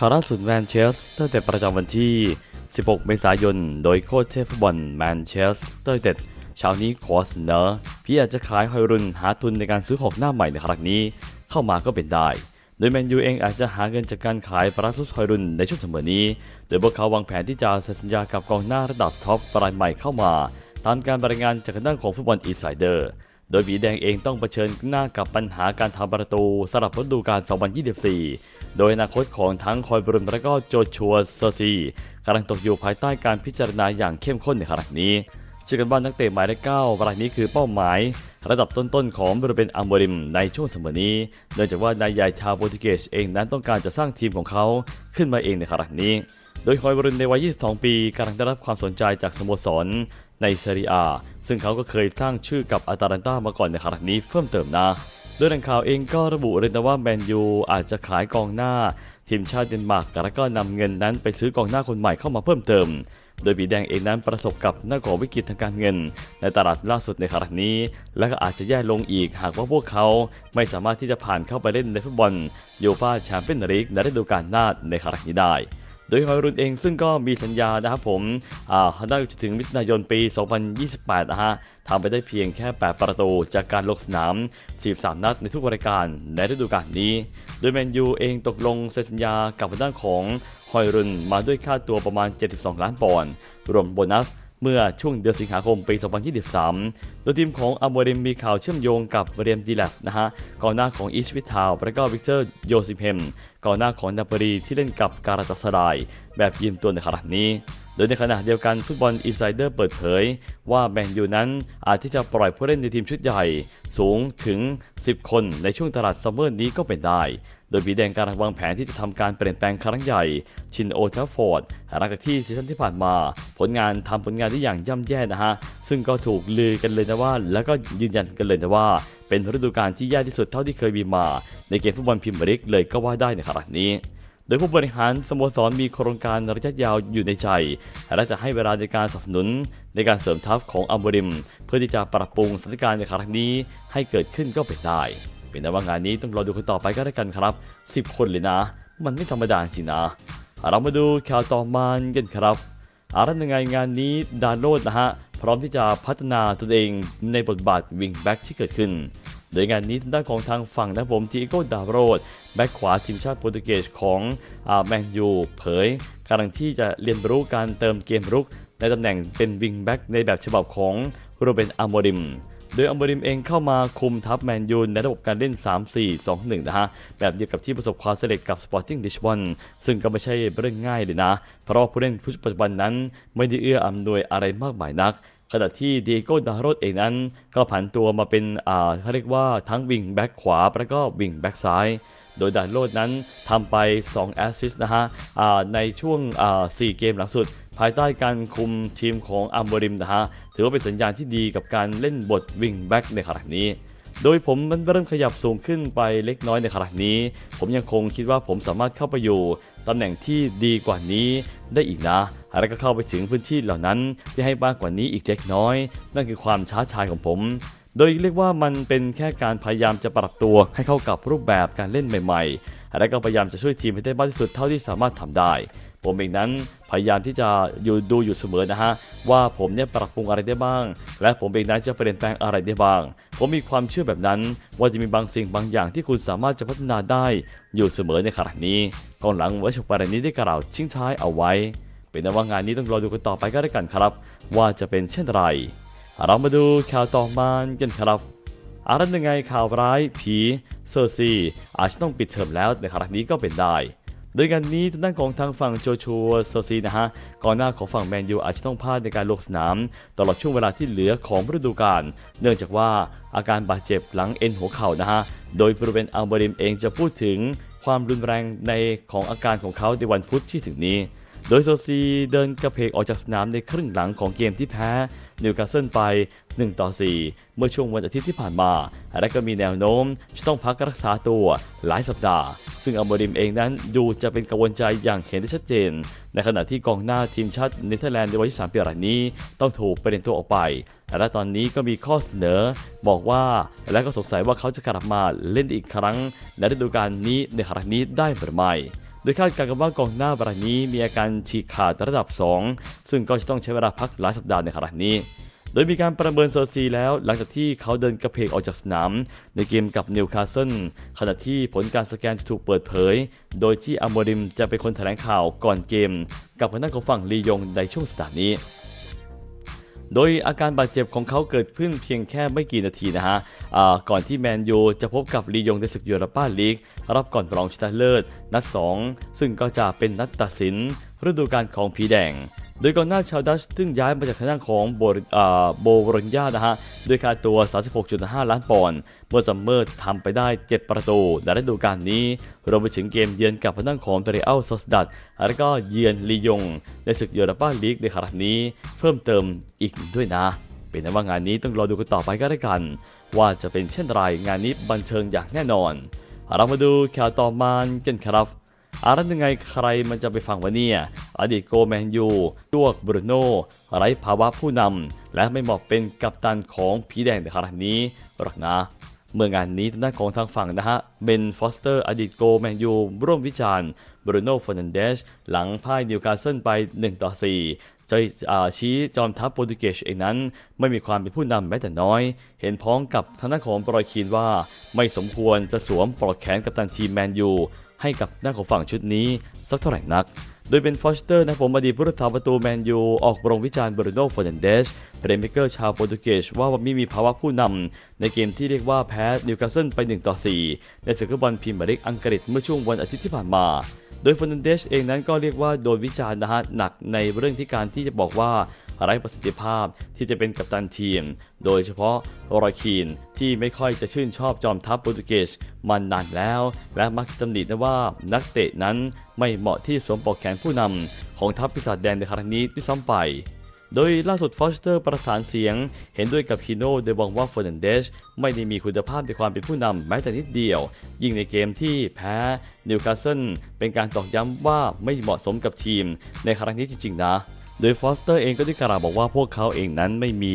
ข่าวล่าสุดแมนเชสเตอร์เต็ดประจำวันที่ 16 เมษายน โดยโค้ชเชฟฟุตบอลแมนเชสเตอร์เต็ดเช้านี้ขอเสนอพี่อาจจะขายฮอยรุนหาทุนในการซื้อหอกหน้าใหม่ในครั้งนี้ เข้ามาก็เป็นได้ โดยแมนยูเองอาจจะหาเงินจากการขายปราทุสฮอยรุนในช่วงเสมอนี้ โดยพวกเขาวางแผนที่จะเซ็นสัญญากับกองหน้าระดับท็อปรายใหม่เข้ามา ตามการรายงานจากทางด้านของฟุตบอลอินไซเดอร์ โดยบีแดงเองต้องเผชิญหน้ากับปัญหาการทำประตูสำหรับฤดูกาล 2024 โดยอนาคตของทั้งคอยบรุนและก็โจชัวเซอร์ซีกำลังตกอยู่ภายใต้การพิจารณาอย่างเข้มข้นในขณะนี้เชื่อกันว่านักเตะหมายเลข9รายนี้คือเป้าหมาย ระดับต้นๆของบริเวณอัมบริมในช่วงสมอนี้เนื่องจากว่านายใหญ่ชาวโปรตุเกสเองนั้นต้องการจะสร้างทีมของเขาขึ้นมาเองในขณะนี้ โดยคอยบรุนในวัย 22 ปีกำลังได้รับความสนใจจากสโมสร ในเซเรียอาซึ่งเขาก็เคยสร้างชื่อกับอาตาลันตามาก่อนในขณะนี้เพิ่มเติมนะโดยแหล่งข่าวเองก็ระบุเลยนะว่าแมนยูอาจจะขายกองหน้า ทีมชาติเดนมาร์กแล้วก็นำเงินนั้นไปซื้อกองหน้าคนใหม่เข้ามาเพิ่มเติม โดยบีแดงเองนั้นประสบกับหน้ากอวิกฤตทางการเงิน ในตลาดล่าสุดในขณะนี้ และก็อาจจะแย่ลงอีกหากว่าพวกเขาไม่สามารถที่จะผ่านเข้าไปเล่นในฟุตบอลยูฟ่าแชมเปี้ยนส์ลีกในฤดูกาลหน้าในขณะนี้ได้ โดยฮอยรุนเองซึ่งก็มีสัญญานะครับผมอ่าได้ถึงมิถุนายนปี 2028 นะฮะทำไปได้เพียงแค่ 8 ประตูจากการลงสนาม 43 นัดในทุกรายการในฤดูกาลนี้ โดยแมนยูเองตกลงเซ็นสัญญากับทางด้านของฮอยรุนมาด้วยค่าตัวประมาณ 72 ล้านปอนด์รวมโบนัส เมื่อช่วงเดือนสิงหาคมปี 2023 โดยทีมของอัมโมริมมีข่าวเชื่อมโยงกับเรียมดีแลนะฮะกองหน้าของอีชวิทาวและก็วิกเตอร์โยซิเพมกองหน้าของนาปรีที่เล่นกับการาตาสราย แบบยืมตัวในขณะนี้ โดยในขณะเดียวกันฟุตบอลอินไซเดอร์เปิดเผย ว่าแมนยูนั้นอาจที่จะปล่อยผู้เล่นในทีมชุดใหญ่ สูงถึง 10 คนในช่วงตลาดซัมเมอร์นี้ก็เป็นได้ โดยบีแดงการวางแผนที่จะทำการเปลี่ยนแปลงครั้งใหญ่ ชินโอเทฟฟอร์ดหลังจากที่ซีซั่นที่ผ่านมา ผลงานทำผลงานได้อย่างย่ำแย่นะฮะ ซึ่งก็ถูกลือกันเลยนะว่า แล้วก็ยืนยันกันเลยนะว่า เป็นฤดูกาลที่แย่ที่สุดเท่าที่เคยมีมา ในเกมฟุตบอลพรีเมียร์ลีกเลยก็ว่าได้ในขณะนี้โดยผู้บริหารสโมสรมีโครงการระยะยาวอยู่ในใจ และจะให้เวลาในการสนับสนุน ในการเสริมทัพของอัมบริม เพื่อที่จะปรับปรุงสถานการณ์ในครั้งนี้ให้เกิดขึ้นก็เป็นได้ เป็นแต่ว่างานนี้ต้องรอดูกันต่อไปก็ได้กันครับ 10 คนเลยนะ มันไม่ธรรมดาจริงนะเรามาดูข่าวต่อมากันครับอารันยังไงงานนี้ดานโรดนะฮะ พร้อมที่จะพัฒนาตนเองในบทบาทวิงแบ็กที่เกิดขึ้น โดยงานนี้ทางด้านของทางฝั่งนะผมทีโก้ดาโรดแบ็กขวาทีมชาติโปรตุเกสของแมนยูเผยกำลังที่จะเรียนรู้การเติมเกมรุก ในตำแหน่งเป็นวิงแบ็กในแบบฉบับของโรเบนอาโมริม โดยอัมบริมเองเข้ามาคุมทัพแมนยูในระบบการเล่น 3-4-2-1 นะฮะ แบบเดียวกับที่ประสบความสำเร็จกับสปอร์ติ้งดิชบอนซึ่งก็ไม่ใช่เรื่องง่ายเลยนะ เพราะว่าผู้เล่นปัจจุบันนั้น ไม่ได้เอื้ออำนวยอะไรมากมายนักขณะที่เดโก้ดาโรดเองนั้น ก็ผันตัวมาเป็นอ่าเขาเรียกว่าทั้งวิงแบ็กขวาแล้วก็วิงแบ็กซ้าย โดยดานโลดนั้นทำไป 2 แอสซิสต์นะฮะในช่วง 4 เกมหลังสุด ภายใต้การคุมทีมของอัมบริมนะฮะถือว่าเป็นสัญญาณที่ดีกับการเล่นบทวิงแบ็กในขณะนี้ โดยผมมันเริ่มขยับสูงขึ้นไปเล็กน้อยในขณะนี้ ผมยังคงคิดว่าผมสามารถเข้าไปอยู่ตำแหน่งที่ดีกว่านี้ได้อีกนะ แล้วก็เข้าไปถึงพื้นที่เหล่านั้นที่ให้มากกว่านี้อีกเล็กน้อย นั่นคือความช้าชายของผม โดยเรียกว่ามันเป็นแค่การพยายามจะปรับตัวให้เข้ากับรูปแบบการเล่นใหม่ ๆ และก็พยายามจะช่วยทีมให้ได้มากที่สุดเท่าที่สามารถทำได้ ผมเองนั้นพยายามที่จะอยู่ดูอยู่เสมอนะฮะว่าผมเนี่ยปรับปรุงอะไรได้บ้าง และผมเองนั้นจะเปลี่ยนแปลงอะไรได้บ้าง ผมมีความเชื่อแบบนั้น ว่าจะมีบางสิ่งบางอย่างที่คุณสามารถจะพัฒนาได้อยู่เสมอในขณะนี้กองหลังวัชประเด็นนี้ได้กล่าวชิงท้ายเอาไว้ เป็นนว่างานนี้ต้องรอดูกันต่อไปก็ได้กันครับ ว่าจะเป็นเช่นไร เรามาดูข่าวต่อมากันครับอารันยังไงข่าวร้ายผีเซอร์ซีอาจจะต้องปิดเทอมแล้วในขณะนี้ก็เป็นได้ โดยการนี้ทางด้านของทางฝั่งโจชัวซซีนะฮะก่อนหน้าของฝั่งแมนยูอาจจะต้องพลาดในการลงสนาม ตลอดช่วงเวลาที่เหลือของฤดูกาลเนื่องจากว่าอาการบาดเจ็บหลังเอ็นหัวเข่านะฮะโดยบริเวณอัลเบริมเองจะพูดถึงความรุนแรงในของอาการของเขาในวันพุธที่ถึงนี้ โดยโซซีเดินกระเพกออกจากสนามในครึ่งหลังของเกมที่แพ้นิวคาสเซิลไป 1 ต่อ 4 เมื่อช่วงวันอาทิตย์ที่ผ่านมา และก็มีแนวโน้มจะต้องพักรักษาตัวหลายสัปดาห์ ซึ่งอัลโมริมเองนั้นดูจะเป็นกังวลใจอย่างเห็นได้ชัดเจน ในขณะที่กองหน้าทีมชาติเนเธอร์แลนด์ในวัย23ปีรายนี้ ต้องถูกเปลี่ยนตัวออกไป และตอนนี้ก็มีข้อเสนอ บอกว่าและก็สงสัยว่าเขาจะกลับมาเล่นอีกครั้งในฤดูกาลนี้ในครั้งนี้ได้หรือไม่ ดยคาดการณ์กันว่ากองหน้ารายนี้มีอาการฉีกขาดระดับ 2 ซึ่งก็จะต้องใช้เวลาพักหลายสัปดาห์ในขณะนี้ โดยมีการประเมินเซอร์ซีแล้วหลังจากที่เขาเดินกระเพกออกจากสนาม ในเกมกับนิวคาสเซิลขณะที่ผลการสแกนจะถูกเปิดเผย โดยที่อโมริมจะเป็นคนแถลงข่าวก่อนเกม กับทางด้านของฝั่งลียงในช่วงสัปดาห์นี้ โดยอาการบาดเจ็บของเขาเกิดขึ้นเพียงแค่ไม่กี่นาทีนะฮะก่อนที่แมนยูจะพบกับลียงในศึกยูโรปาลีกรับก่อนรองชนะเลิศ นัด 2 ซึ่งก็จะเป็นนัดตัดสินฤดูกาลของผีแดง โดยกองหน้าชาวดัชซึ่งย้ายมาจากทางด้านของโบโบโรญญานะฮะด้วยค่าตัว 36.5 ล้านปอนด์เมื่อซัมเมอร์ทำไปได้ 7 ประตูในฤดูกาลนี้รวมไปถึงเกมเยือนกับทางด้านของเรอัลซอสดัดแล้วก็เยือนลียง ในศึกยูโรปาลีกในครั้งนี้เพิ่มเติมอีกด้วยนะ เป็นนั้นว่างานนี้ต้องรอดูกันต่อไปก็ได้กัน ว่าจะเป็นเช่นไรงานนี้บันเทิงอย่างแน่นอน เรามาดูข่าวต่อมากันครับ อารันยังไงใครมันจะไปฟังวะเนี่ย อดีตโกแมนยูตวกบรูโน่ไร้ภาวะผู้นำ และไม่เหมาะเป็นกัปตันของผีแดงในครั้งนี้หรอกนะ เมื่องานนี้ทางด้านของทางฝั่งนะฮะเบนฟอสเตอร์อดีตโกแมนยูร่วมวิจารณ์บรูโน่ฟ e ร์นันเดสหลังพ่ายนิวคาสเซิลไป 1 ต่อ 4จะชี้จอมทัพโปรตุเกสเองนั้น ไม่มีความเป็นผู้นำแม้แต่น้อย เห็นพ้องกับทางด้านของบรอยคีนว่า ไม่สมควรจะสวมปลอกแขนกับตันทีมแมนยู ให้กับหน้าของฝั่งชุดนี้สักเท่าไหร่นัก โดยเป็นฟอสเตอร์นะผมอดีตผู้รักษาประตูแมนยูออกโรงวิจารณ์บรูโน่ฟ e ร์นันเดสเพลย์เมเกอร์ชาวโปรตุเกสว่าไม่มีภาวะผู้นำในเกมที่เรียกว่าแพ้นิวคาสเซิลไป 1 ต่อ 4 ในศึกฟุตบอลพรีเมียร์ลีกอังกฤษเมื่อช่วงวันอาทิตย์ที่ผ่านมา โดยฟ e ร์นันเดสเองนั้นก็เรียกว่าโดนวิจารณ์นะฮะหนักในเรื่องที่การที่จะบอกว่า ไร้ประสิทธิภาพที่จะเป็นกัปตันทีม โดยเฉพาะโรอยคีนที่ไม่ค่อยจะชื่นชอบจอมทัพโปรตุเกสมานานแล้ว และมักจะตำหนินะว่านักเตะนั้นไม่เหมาะที่สวมปลอกแขนผู้นำของทัพปีศาจแดงในครั้งนี้ที่ซ้ำไปโดยล่าสุดฟอสเตอร์ประสานเสียง เห็นด้วยกับฮิโน่โดยบอกว่าเฟอร์นันเดสไม่ได้มีคุณภาพในความเป็นผู้นำแม้แต่นิดเดียว ยิ่งในเกมที่แพ้นิวคาสเซิลเป็นการตอกย้ำว่าไม่เหมาะสมกับทีมในครั้งนี้จริงๆนะ โดยฟอสเตอร์เองก็ได้กล่าวบอกว่าพวกเขาเองนั้นไม่มี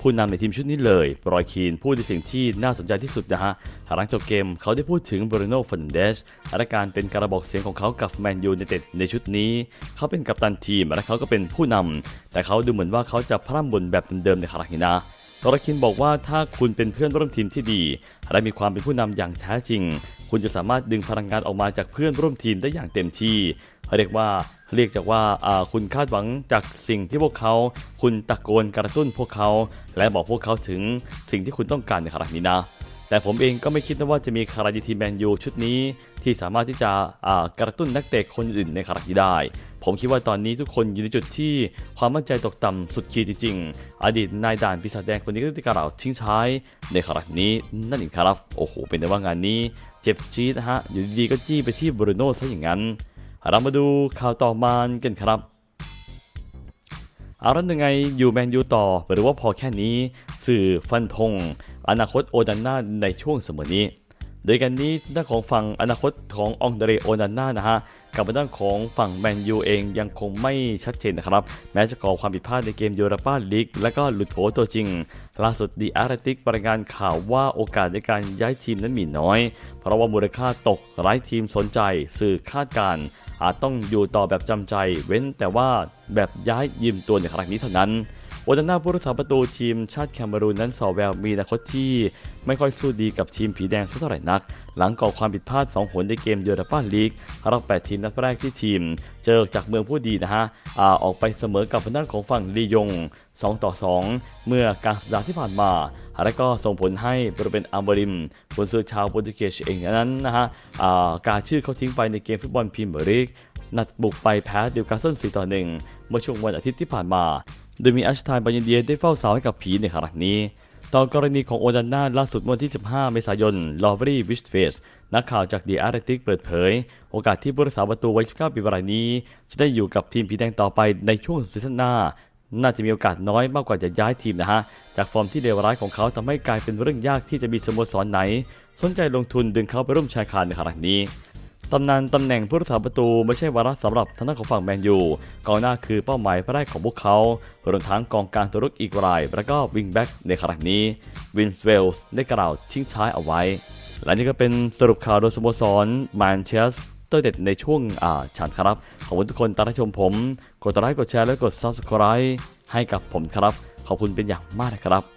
ผู้นำในทีมชุดนี้เลยบรอยคีนพูดในสิ่งที่น่าสนใจที่สุดนะฮะหลังจบเกมเขาได้พูดถึงบรูโน่ฟ e นเดสและการเป็นกระบอกเสียงของเขากับแมนยูในเต็ดในชุดนี้ เขาเป็นกัปตันทีมและเขาก็เป็นผู้นำแต่เขาดูเหมือนว่าเขาจะพร่ำบ่นแบบเดิมๆในคารั้งนี้นะตอรคินบอกว่าถ้าคุณเป็นเพื่อนร่วมทีมที่ดี และมีความเป็นผู้นำอย่างแท้จริง คุณจะสามารถดึงพลังงานออกมาจากเพื่อนร่วมทีมได้อย่างเต็มที่ เรียกว่าเรียกจากว่าาคุณคาดหวังจากสิ่งที่พวกเขา คุณตะโกนกระตุ้นพวกเขา และบอกพวกเขาถึงสิ่งที่คุณต้องการในขณะนี้นะ แต่ผมเองก็ไม่คิดนะว่าจะมีใครในทีแมนยูชุดนี้ ที่สามารถที่จะกระตุ้นนักเตะคนอื่นในขณะนี้ได้ ผมคิดว่าตอนนี้ทุกคนอยู่ในจุดที่ความมั่นใจตกต่ำสุดขีดจริงๆอดีตนายด่านปีศาจแดงคนนี้ก็ได้กล่าวทิ้งท้ายในขณะนี้นั่นเองครับโอ้โหเป็นแต่ว่างานนี้ เจ็บจี๊ดนะฮะอยู่ดีๆก็จี้ไปที่บรูโน่ซะอย่างนั้น เรามาดูข่าวต่อมากันครับเอาแล้วยังไงอยู่แมนยูต่อหรือว่าพอแค่นี้ สื่อฟันธงอนาคตโอดันนาในช่วงเสมอนี้ โดยกันนี้ด้านของฝั่งอนาคตขององเดเรโอดันนานะฮะกับด้านของฝั่งแมนยูเองยังคงไม่ชัดเจนนะครับ แม้จะก่อความผิดพลาดในเกมยูโรปาลีกและก็หลุดโผตัวจริง ล่าสุดดีอาร์ติกรายงานข่าวว่าโอกาสในการย้ายทีมนั้นมีน้อย เพราะว่ามูลค่าตกไร้ทีมสนใจ สื่อคาดการณ์ อาจต้องอยู่ต่อแบบจำใจ เว้นแต่ว่าแบบย้ายยืมตัวในครั้งนี้เท่านั้น โอดาน่าผู้รักษาประตูทีมชาติแคนารูนนั้นสอแววมีอนาคตที่ ไม่ค่อยสู้ดีกับทีมผีแดงสักเท่าไหร่นัก หลังก่อความผิดพลาด 2 หนในเกมยูโรปาลีกรอบ8ทีมนัดแรกที่ทีม เจอจากเมืองผู้ดีนะฮะอาออกไปเสมอกับทางด้านของฝั่งลียง 2 ต่อ 2 เมื่อกลางสัปดาห์ที่ผ่านมา และก็ส่งผลให้บริเวณอัมบริมบนซื้อชาวโปรตุเกสเองนั้นนะฮะอ่ากาชื่อเขาทิ้งไปในเกมฟุตบอลพรีเมียร์ลีกนัดบุกไปแพ้ดิวคาสเซิล4ต่อ1เมื่อช่วงวันอาทิตย์ที่ผ่านมา โดยมีอัชทานบัญญเดียได้เฝ้าสาวให้กับผีในครั้งนี้ ต่อกรณีของโอดันนาล่าสุดวันที่ 15 เมษายน ลอเวอรี่วิชเฟส นักข่าวจากดีอาร์ติกเปิดเผย โอกาสที่ผู้รักษาประตูวัย 19 ปีรายนี้ จะได้อยู่กับทีมผีแดงต่อไปในช่วงซีซั่นหน้า น่าจะมีโอกาสน้อยมากกว่าจะย้ายทีมนะฮะ จากฟอร์มที่เลวร้ายของเขาทำให้กลายเป็นเรื่องยากที่จะมีสโมสรไหน สนใจลงทุนดึงเขาไปร่วมชายคาในครั้งนี้ ตำนานตำแหน่งผู้รักษาประตูไม่ใช่วาระสำหรับทางด้านของฝั่งแมนยูกองหน้าคือเป้าหมายแรกของพวกเขารวมทั้งกองกลางตัวรุกอีกราย และก็วิงแบ็กในครั้งนี้วินสเวลส์ได้กล่าวทิ้งท้ายเอาไว้ และนี่ก็เป็นสรุปข่าวโดยสโมสรแมนเชสเตตอร์เด็ดในช่วงอ่าฉันครับ ขอบคุณทุกคนตามรับชมผม กดไลค์กดแชร์และกด Subscribe ให้กับผมครับ ขอบคุณเป็นอย่างมากนะครับ